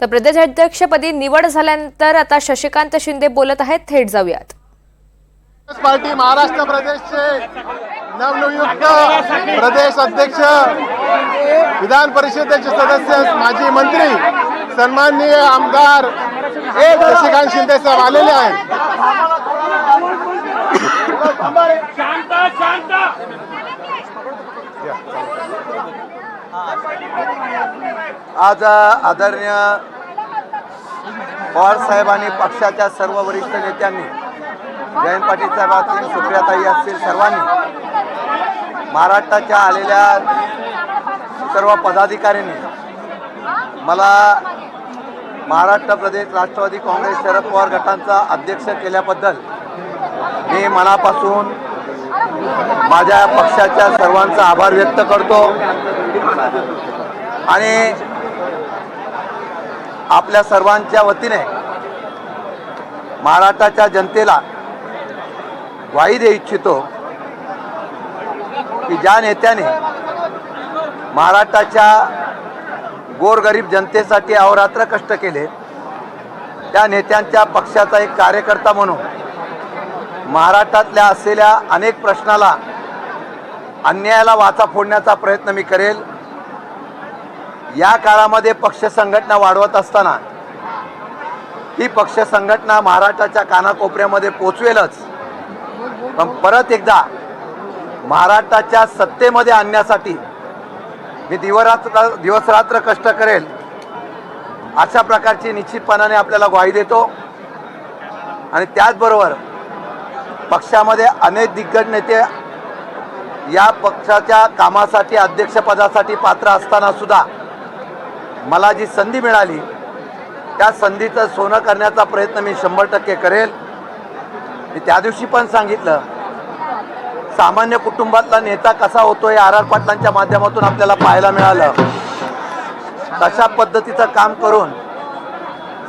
तर प्रदेशाध्यक्षपदी निवड झाल्यानंतर आता शशिकांत शिंदे बोलत आहेत. थेट जाऊयात. काँग्रेस पार्टी महाराष्ट्र प्रदेशचे नवनियुक्त प्रदेश अध्यक्ष विधान परिषदेचे सदस्य माजी मंत्री सन्माननीय आमदार शशिकांत शिंदे साहेब आलेले आहेत. आज आदरणीय पवार आणि पक्षाच्या सर्व वरिष्ठ नेत्यांनी जयंत पाटील साहेब असतील सुप्रियाताई असतील सर्वांनी महाराष्ट्राच्या आलेल्या सर्व पदाधिकाऱ्यांनी मला महाराष्ट्र प्रदेश राष्ट्रवादी काँग्रेस शरद पवार गटांचा अध्यक्ष केल्याबद्दल मी मनापासून माझ्या पक्षाच्या सर्वांचा आभार व्यक्त करतो. आणि आपल्या सर्वांच्या वतीने महाराष्ट्राच्या जनतेला ग्वाही दे इच्छितो की ज्या नेत्याने महाराष्ट्राच्या गोरगरीब जनतेसाठी अहोरात्र कष्ट केले त्या नेत्यांच्या पक्षाचा एक कार्यकर्ता म्हणून महाराष्ट्रातल्या असलेल्या अनेक प्रश्नाला अन्यायाला वाचा फोडण्याचा प्रयत्न मी करेल. या काळामध्ये पक्ष संघटना वाढवत असताना ही पक्ष संघटना महाराष्ट्राच्या कानाकोपऱ्यामध्ये पोचवेलच. पण परत एकदा महाराष्ट्राच्या सत्तेमध्ये आणण्यासाठी मी दिवरात्र दिवसरात्र कष्ट करेल अशा प्रकारची निश्चितपणाने आपल्याला ग्वाही देतो. आणि त्याचबरोबर पक्षामध्ये अनेक दिग्गज नेते या पक्षाच्या कामासाठी अध्यक्षपदासाठी पात्र असताना सुद्धा मला जी संधी मिळाली त्या संधीचं सोनं करण्याचा प्रयत्न मी शंभर टक्के करेल. मी त्या दिवशी पण सांगितलं सामान्य कुटुंबातला नेता कसा होतो हे आर आर पाटलांच्या माध्यमातून आपल्याला पाहायला मिळालं. तशा पद्धतीचं काम करून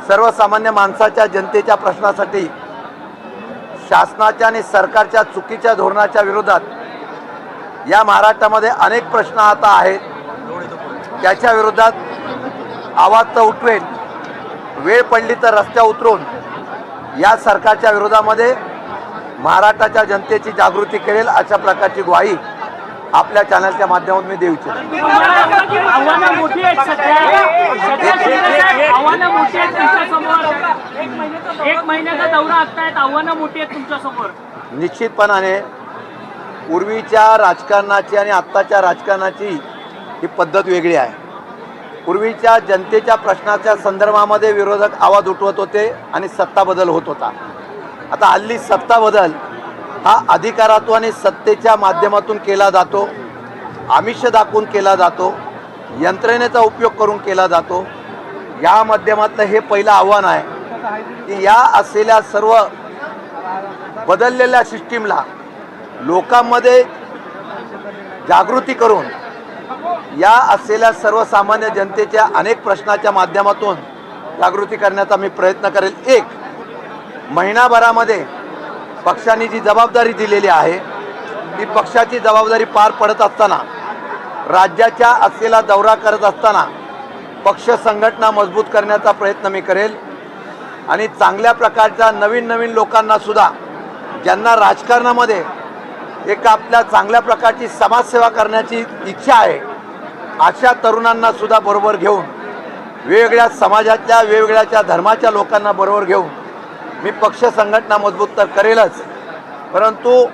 सर्वसामान्य माणसाच्या जनतेच्या प्रश्नासाठी शासनाच्या आणि सरकारच्या चुकीच्या धोरणाच्या विरोधात या महाराष्ट्रामध्ये अनेक प्रश्न आता आहेत. त्याच्या विरोधात आवाज तर उठवेन वेळ पडली तर रस्त्या उतरून या सरकारच्या विरोधामध्ये महाराष्ट्राच्या जनतेची जागृती करेल अशा प्रकारची ग्वाही आपल्या चॅनलच्या माध्यमातून मी देऊ इच्छितो. निश्चितपणाने पूर्वीच्या राजकारणाची आणि आत्ताच्या राजकारणाची ही पद्धत वेगळी आहे. पूर्वीच्या जनतेच्या प्रश्नाच्या संदर्भामध्ये विरोधक आवाज उठवत होते आणि सत्ता बदल होत होता. आता हल्ली सत्ता बदल हा अधिकारातून आणि सत्तेच्या माध्यमातून केला जातो आमिष दाखवून केला जातो यंत्रणेचा उपयोग करून केला जातो. या माध्यमातलं हे पहिलं आव्हान आहे की या असलेल्या सर्व बदललेल्या सिस्टीमला लोकांमध्ये जागृती करून या असलेल्या सर्वसामान्य जनतेच्या अनेक प्रश्नाच्या माध्यमातून जागृती करण्याचा मी प्रयत्न करेल. एक महिनाभरामध्ये पक्षाने जी जबाबदारी दिलेली आहे ती पक्षाची जबाबदारी पार पडत असताना राज्याच्या असलेला दौरा करत असताना पक्ष संघटना मजबूत करण्याचा प्रयत्न मी करेल. आणि चांगल्या प्रकारच्या नवीन नवीन लोकांनासुद्धा ज्यांना राजकारणामध्ये एक आपल्या चांगल्या प्रकारची समाजसेवा करण्याची इच्छा आहे अशा तरुणांना सुद्धा बरोबर घेऊन वेगवेगळ्या समाजातल्या वेगवेगळ्या धर्माच्या लोकांना बरोबर घेऊन मी पक्ष संघटना मजबूत तर करेलच. परंतु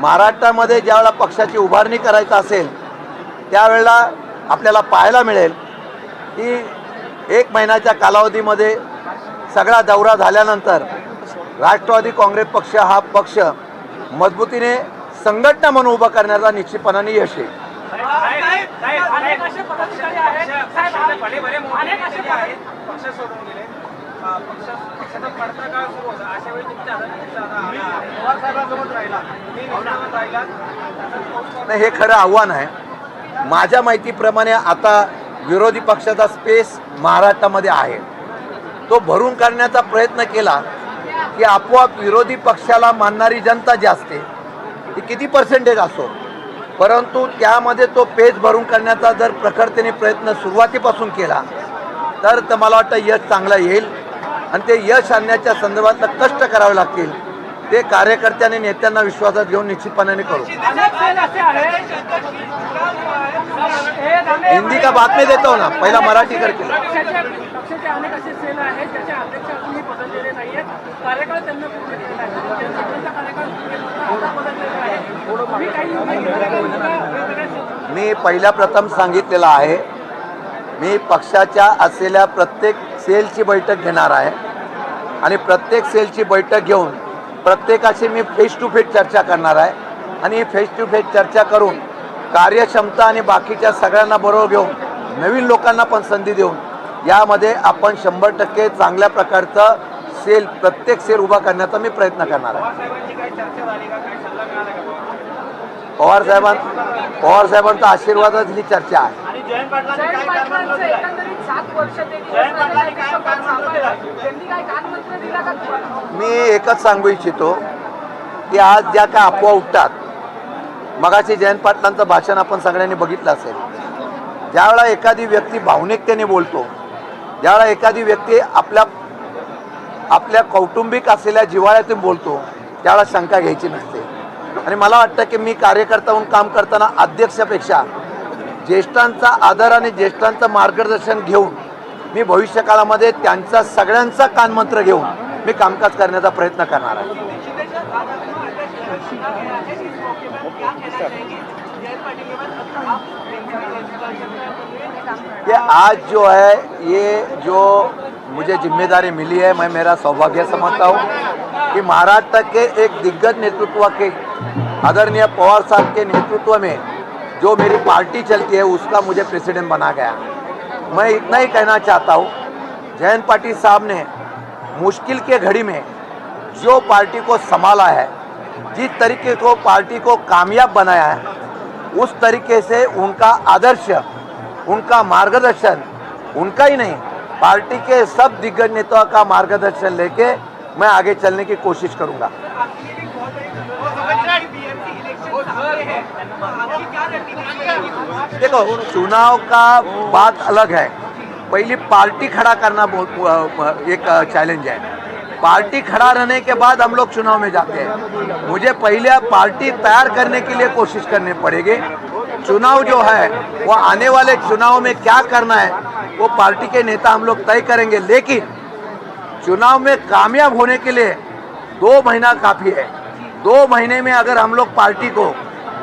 महाराष्ट्रामध्ये ज्यावेळेला पक्षाची उभारणी करायचं असेल त्यावेळेला आपल्याला पाहायला मिळेल की एक महिन्याच्या कालावधीमध्ये सगळा दौरा झाल्यानंतर राष्ट्रवादी काँग्रेस पक्ष हा पक्ष मजबूतीने संघटना म्हणून उभा करण्याचा निश्चितपणाने यश येईल. अनेक असे पदाधिकारी आहेत. साहेब, अनेक असे पदाधिकारी पक्ष सोडून गेले. अं, पक्ष पक्षाचा पडता काळ सुरू होता. अशा वेळी तुमच्या हातात पवार साहेबांसोबत राहिला. तुम्ही निवडणुकीत राहिला त्याचा पाऊस नाही हे खरं आव्हान आहे. माझ्या माहितीप्रमाणे आता विरोधी पक्षाचा स्पेस महाराष्ट्रामध्ये आहे. तो भरून काढण्याचा प्रयत्न केला की आपोआप विरोधी पक्षाला मानणारी जनता जी असते ती किती पर्सेंटेज असो? परंतु त्यामध्ये तो पेज भरून करण्याचा जर प्रखरतेने प्रयत्न सुरुवातीपासून केला तर तर मला वाटतं यश चांगलं येईल. आणि ते यश आणण्याच्या संदर्भातलं कष्ट करावे लागतील. ते कार्यकर्त्यांनी नेत्यांना विश्वासात घेऊन निश्चितपणाने करू. हिंदी का बातमी देतो ना? पहिला मराठी करते अनेक असे सेल आहेत अध्यक्ष अजूनही बदललेले कार्यकाळ त्यांना मी पहिल्या प्रथम सांगितलेलं आहे मी पक्षाच्या असलेल्या प्रत्येक सेलची बैठक घेणार आहे आणि प्रत्येक सेलची बैठक घेऊन प्रत्येकाशी मी फेस टू फेस चर्चा करणार आहे आणि फेस टू फेस चर्चा करून कार्यक्षमता आणि बाकीच्या सगळ्यांना बरोबर घेऊन नवीन लोकांना पण संधी देऊन यामध्ये आपण शंभर टक्के चांगल्या प्रकारचं सेल प्रत्येक सेल उभा करण्याचा मी प्रयत्न करणार आहे. साहेबांची काही चर्चा झाली का काही सल्ला मिळाला का पवार साहेबां पवार साहेबांचा आशीर्वादात ही चर्चा आहे मी एकच सांगू इच्छितो की आज ज्या काय अफवा उठतात मगाशी जयंत पाटलांचं भाषण आपण सगळ्यांनी बघितलं असेल. ज्यावेळा एखादी व्यक्ती भावनिकतेने बोलतो ज्यावेळा एखादी व्यक्ती आपल्या आपल्या कौटुंबिक असलेल्या जिव्हाळ्यातून बोलतो त्याला शंका घ्यायची नसते. आणि मला वाटतं की मी कार्यकर्ता म्हणून काम करताना अध्यक्षापेक्षा ज्येष्ठांचा आदर आणि ज्येष्ठांचं मार्गदर्शन घेऊन मी भविष्यकाळामध्ये त्यांचा सगळ्यांचा कानमंत्र घेऊन मी कामकाज करण्याचा प्रयत्न करणार आहे. ये आज जो है, ये जो मुझे ज़िम्मेदारी मिली है, मैं मेरा सौभाग्य समझता हूँ कि महाराष्ट्र के एक दिग्गज नेतृत्व के, आदरणीय पवार साहब के नेतृत्व में जो मेरी पार्टी चलती है, उसका मुझे प्रेसिडेंट बना गया। मैं इतना ही कहना चाहता हूँ, जयंत पाटिल साहब ने मुश्किल के घड़ी में जो पार्टी को संभाला है, जिस तरीके को पार्टी को कामयाब बनाया है, उस तरीके से उनका आदर्श उनका मार्गदर्शन, उनका ही नहीं, पार्टी के सब दिग्गज नेताओं का मार्गदर्शन लेके मैं आगे चलने की कोशिश करूँगा। देखो, चुनाव का बात अलग है। पहली पार्टी खड़ा करना एक चैलेंज है। पार्टी खड़ा रहने के बाद हम लोग चुनाव में जाते हैं। मुझे पहले पार्टी तैयार करने के लिए कोशिश करनी पड़ेगी। चुनाव जो है वो आने वाले चुनाव में क्या करना है, वो पार्टी के नेता हम लोग तय करेंगे। लेकिन चुनाव में कामयाब होने के लिए दो महीना काफ़ी है। दो महीने में अगर हम लोग पार्टी को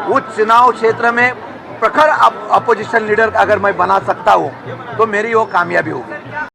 उस चुनाव क्षेत्र में प्रखर अपोजिशन लीडर अगर मैं बना सकता हूँ तो मेरी वो कामयाबी होगी।